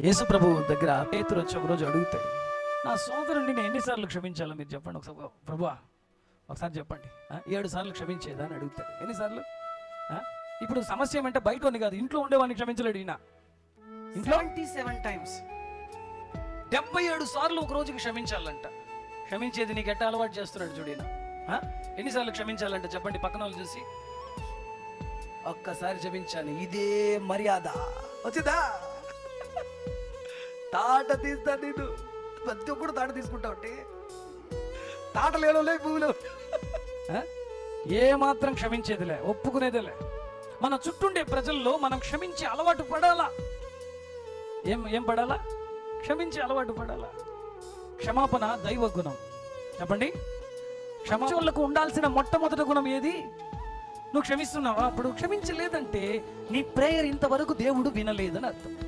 యేసు ప్రభు దగ్గర పేతురు వచ్చి ఒక రోజు అడుగుతాడు నా సోదరుడిని నేను ఎన్నిసార్లు క్షమించాలో? మీరు చెప్పండి ఒకసారి. ప్రభువా ఒకసారి చెప్పండి. ఏడు సార్లు క్షమించేదా? అని అడుగుతాడు ఎన్నిసార్లు? ఇప్పుడు సమస్య ఏమంటే బయట ఉంది కాదు ఇంట్లో ఉండేవాడిని క్షమించలేడు ఈయన. ఇంట్లో సెవెన్ టైమ్స్ డెబ్బై ఏడు సార్లు ఒక రోజుకి క్షమించాలంట. క్షమించేది నీకు ఎట్ట అలవాటు చేస్తున్నాడు చూడు ఈయన. ఎన్నిసార్లు క్షమించాలంట చెప్పండి పక్కన వాళ్ళు చూసి. ఒక్కసారి క్షమించాను ఇదే మర్యాద. వచ్చిందా? తాట తీస్తా నేను ప్రతి ఒక్కడు తాట తీసుకుంటావు అంటే తాట లేడలే భూమిలో. ఏ మాత్రం క్షమించేదిలే ఒప్పుకునేదిలే. మన చుట్టుండే ప్రజల్లో మనం క్షమించే అలవాటు పడాలా? ఏం ఏం పడాలా? క్షమించే అలవాటు పడాలా? క్షమాపణ దైవ గుణం. చెప్పండి. క్షమాపణలకు ఉండాల్సిన మొట్టమొదటి గుణం ఏది? నువ్వు క్షమిస్తున్నావా? అప్పుడు క్షమించలేదంటే నీ ప్రేయర్ ఇంతవరకు దేవుడు వినలేదని అర్థం.